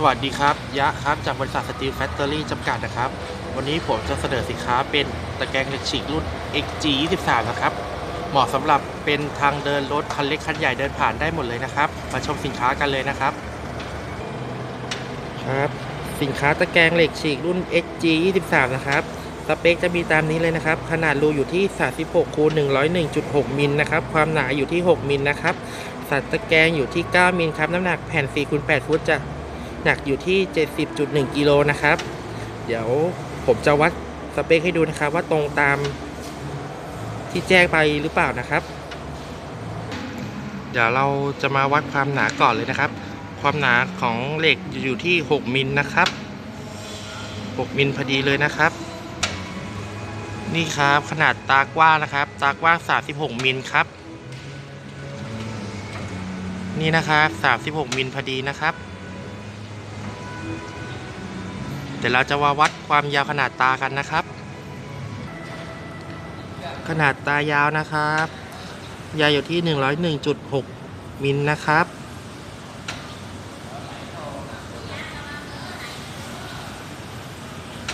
สวัสดีครับ ยะครับ จากบริษัทสตีลแฟคทอรี่จำกัดนะครับ วันนี้ผมจะเสนอสินค้าเป็นตะแกรงเหล็กฉีกรุ่น XG 23นะครับ เหมาะสำหรับเป็นทางเดินรถคันเล็กคันใหญ่เดินผ่านได้หมดเลยนะครับ มาชมสินค้ากันเลยนะครับ ครับ สินค้าตะแกรงเหล็กฉีกรุ่น XG 23นะครับ สเปคจะมีตามนี้เลยนะครับ ขนาดรูอยู่ที่ 36คูณ101.6 มิลนะครับ ความหนาอยู่ที่ 6 มิลนะครับ สัตว์ตะแกรงอยู่ที่ 9 มิลครับ น้ำหนักแผ่น4คูณ8ฟุตจะ หนักอยู่ที่ 70.1กิโลนะครับ เดี๋ยวผมจะวัดสเปคให้ดูนะครับ ว่าตรงตามที่แจ้งไปหรือเปล่านะครับ เดี๋ยวเราจะมาวัดความหนาก่อนเลยนะครับ ความหนาของเหล็กอยู่ที่ 6มิลนะครับ 6มิลพอดีเลยนะครับ นี่ครับขนาดตากว้างนะครับ ตากว้าง 36มิลครับ นี่นะครับ 36มิลพอดีนะครับ เดี๋ยวเราจะมาวัดความยาวขนาดตากันนะครับ ขนาดตายาวนะครับ ยาวอยู่ที่ 101.6 มิลนะครับ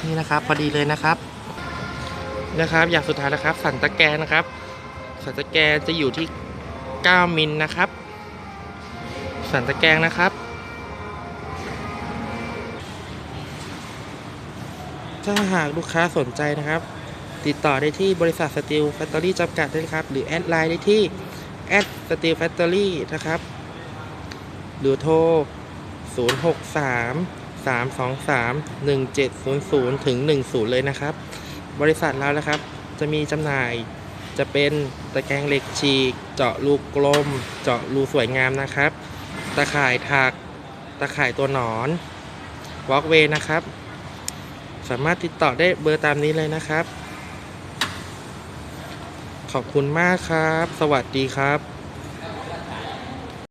นี่นะครับพอดีเลยนะครับนะครับ อย่างสุดท้ายนะครับ สันตะแกรงนะครับ สันตะแกรงจะอยู่ที่ 9 มิลนะครับ สันตะแกรงนะครับ ถ้าหากลูกค้าสนใจนะครับ ติดต่อได้ที่บริษัทสตีลแฟคทอรี่จำกัดด้วยนะครับ หรือแอดไลน์ได้ที่แอดสตีลแฟคทอรี่นะครับ หรือโทร 063 323 1700 ถึง 10 เลยนะครับ บริษัทเรานะครับ จะมีจำหน่ายจะเป็นตะแกรงเหล็กฉีก เจาะรูกลม เจาะรูสวยงามนะครับ ตะข่ายถัก ตะข่ายตัวหนอนวอล์กเวย์นะครับ สามารถติดต่อได้เบอร์ตามนี้เลยนะครับ ขอบคุณมากครับ สวัสดีครับ